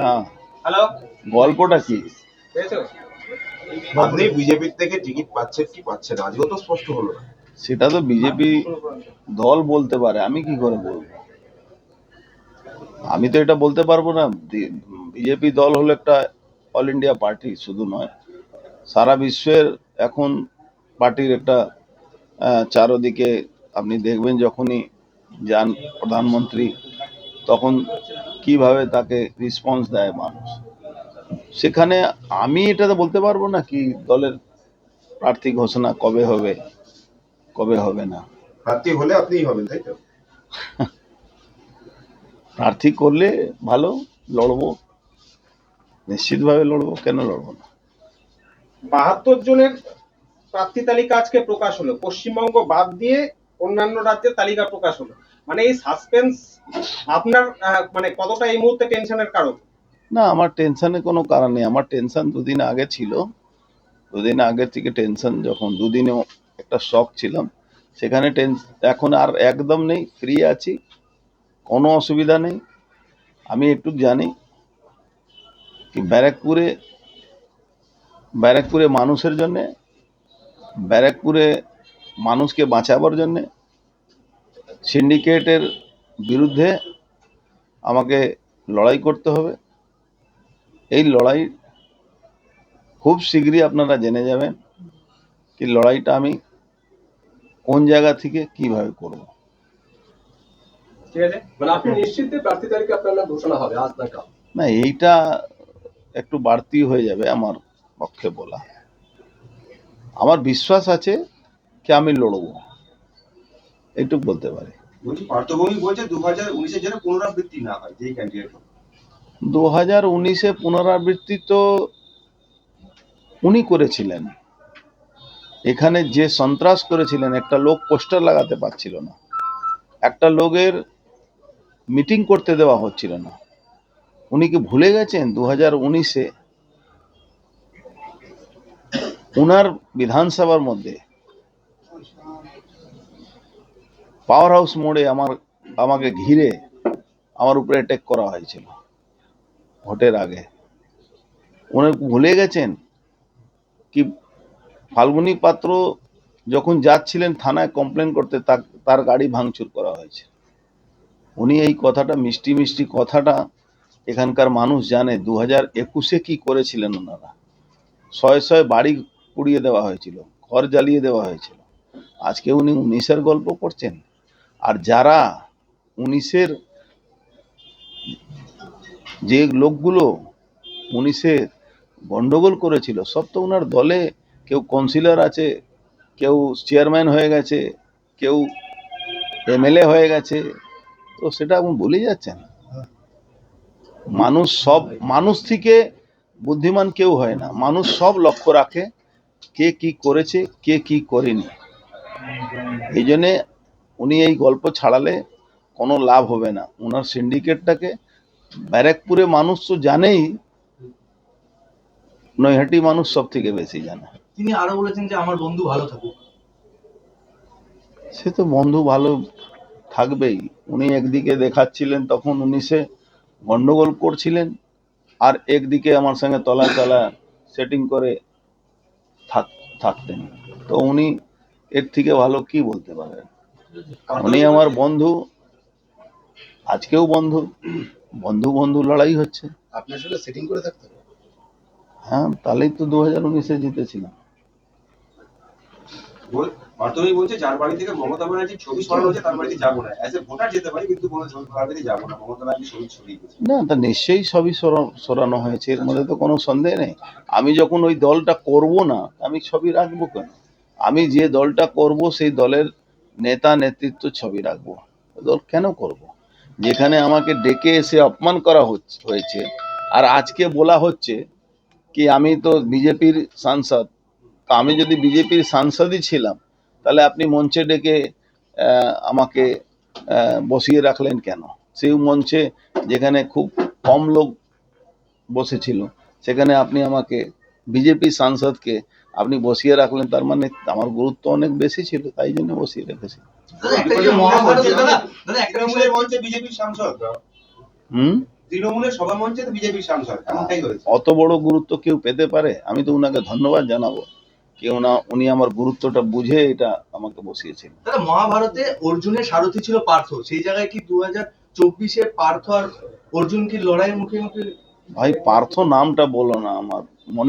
না, গল্পটা কি? আপনি বিজেপির থেকে টিকিট পাচ্ছেন কি পাচ্ছেন না? আজকেও তো স্পষ্ট হলো না। সেটা তো বিজেপি দল বলতে পারে। আমি কি করে বলব? আমি তো এটা বলতে পারব না। বিজেপি দল হলো একটা অল ইন্ডিয়া পার্টি শুধু নয়। সারা বিশ্বের এখন পার্টির একটা আহ, চারদিকে আপনি দেখবেন যখনই যান প্রধানমন্ত্রী তখন কীভাবে তাকে রেসপন্স দেয় মানুষ? সেখানে আমি এটা বলতে পারব না কি দলের প্রার্থী ঘোষণা কবে হবে কবে হবে না। প্রার্থী হলে আপনিই হবেন তাই তো? প্রার্থী করলে ভালো লড়বো নিশ্চিতভাবে লড়বো কেন লড়বো না? বাহাত্তর জনের প্রার্থী তালিকা আজকে প্রকাশ হলো। পশ্চিমবঙ্গ বাদ দিয়ে অন্যান্য রাজ্যের তালিকা প্রকাশ হলো। মানে এই সাসপেন্স আপনার মানে কতটা এই মুহূর্তে টেনশনের কারণ? না, আমার টেনশনের কোনো কারণ নেই। আমার টেনশন দুদিন আগে ছিল। দুদিন আগে থেকে টেনশন যখন দুদিনে একটা শখ ছিলাম। সেখানে এখন আর একদম নেই ফ্রি আছি। কোনো অসুবিধা নেই। আমি একটু জানি কি ব্যারাকপুরে ব্যারাকপুরে মানুষের জন্যে, ব্যারাকপুরে মানুষকে বাঁচাবার জন্যে সিন্ডিকেটের বিরুদ্ধে আমাকে লড়াই করতে হবে। এই লড়াই খুব শীঘ্রই আপনারা জেনে যাবেন কি লড়াইটা আমি কোন জায়গা থেকে কীভাবে করব। মানে না এইটা একটু বাড়তি হয়ে যাবে আমার পক্ষে বলা। আমার বিশ্বাস আছে কি আমি লড়বো এইটুক বলতে পারি। বলছে দু হাজার উনিশের যেন পুনরাবৃত্তি না হয় যেই ক্যান্ডিডেট দু হাজার উনিশে পুনরাবৃত্তি তো উনি করেছিলেন। এখানে যে সন্ত্রাস করেছিলেন একটা লোক পোস্টার লাগাতে পারছিল না। একটা লোকের মিটিং করতে দেওয়া হচ্ছিল না। উনি কি ভুলে গেছেন দু হাজার উনিশে? উনার বিধানসভার মধ্যে পাওয়ার হাউস মোড়ে আমার, আমাকে ঘিরে আমার উপরে অ্যাটাক করা হয়েছিল, ভোটের আগে। উনি ভুলে গেছেন কি ফাল্গুনী পাত্র যখন যাচ্ছিলেন থানায় কমপ্লেন করতে, তার গাড়ি ভাঙচুর করা হয়েছে। উনি এই কথাটা, মিষ্টি মিষ্টি কথাটা এখানকার মানুষ জানে। দু হাজার একুশে কি করেছিলেন ওনারা? শয়ে শয়ে বাড়ি পুড়িয়ে দেওয়া হয়েছিল, ঘর জ্বালিয়ে দেওয়া হয়েছিল। আজকে উনি উনিশের গল্প করছেন? আর যারা উনিশের যে লোকগুলো উনিশের গন্ডগোল করেছিল, সব তো ওনার দলে কেউ কাউন্সিলর আছে, কেউ চেয়ারম্যান হয়ে গেছে, কেউ এমএলএ হয়ে গেছে, তো সেটা এখন ভুলে যাচ্ছেন। মানুষ সব, মানুষ থেকে বুদ্ধিমান কেউ হয় না। মানুষ সব লক্ষ্য রাখে, কে কি করেছে, কে কি করেনি। এই জন্যে উনি এই গল্প ছাড়ালে কোনো লাভ হবে না। ওনার সিন্ডিকেটটাকে ব্যারাকপুরে মানুষ তো জানেই নৈহাটি মানুষ সব থেকে বেশি জানে। তিনি আরও বলেছেন যে আমার বন্ধু ভালো থাকুক। সে তো বন্ধু ভালো থাকবেই। উনি একদিকে দেখাচ্ছিলেন তখন উনিশে গন্ডগোল করছিলেন আর একদিকে আমার সঙ্গে তলা তলা সেটিং করে থাক থাকতেন। তো উনি এর থেকে ভালো কি বলতে পারেন? উনি আমার বন্ধু আজকেও বন্ধু বন্ধু বন্ধু লড়াই হচ্ছে। আপনার সাথে সেটিং করে থাকতে হ্যাঁ তাহলেই তো দু হাজার উনিশে জিতেছিলাম। বল- পার্থভূমি বলছে যার বাড়ি থেকে মমতা ব্যানার্জির ছবি সরানো হচ্ছে তার বাড়িতে যাব না। অ্যাজ এ ভোটার যেতে পারি কিন্তু কোনো বাড়িতে যাব না। মমতা ব্যানার্জি ছবি ছড়িয়ে না তা নিশ্চয়ই সবই সরানো হয়েছে এর মধ্যে তো কোনো সন্দেহ নেই। আমি যখন ওই দলটা করব না আমি ছবি রাখব কেন? আমি যে দলটা করব সেই দলের নেতা নেতৃত্ব ছবি রাখব। দল কেন করব? যেখানে আমাকে ডেকে এসে অপমান করা হয়েছে। আর আজকে বলা হচ্ছে কি আমি তো বিজেপির সাংসদ। তো আমি যদি বিজেপির সাংসদই ছিলাম, তাহলে আপনি মঞ্চে ডেকে আমাকে বসিয়ে রাখলেন কেন? সেই মঞ্চে যেখানে খুব কম লোক বসেছিল, সেখানে আপনি আমাকে বিজেপি সাংসদকে আপনি বসিয়ে রাখলেন তার মানে আমার গুরুত্ব অনেক বেশি ছিল তাই জন্য বসিয়ে রেখেছি। হুম? অত বড় গুরুত্ব কেউ পেতে পারে? আমি তো উনাকে ধন্যবাদ জানাব। কেউ না উনি আমার গুরুত্বটা বুঝে এটা আমাকে বসিয়েছেন। দাদা মহাভারতে অর্জুনের সারথি ছিল পার্থ। সেই জায়গায় কি দু হাজার চব্বিশে পার্থ আর অর্জুন কি লড়াইয়ের মুখে মুখে ভাই পার্থ নামটা বলো না আমার। মনে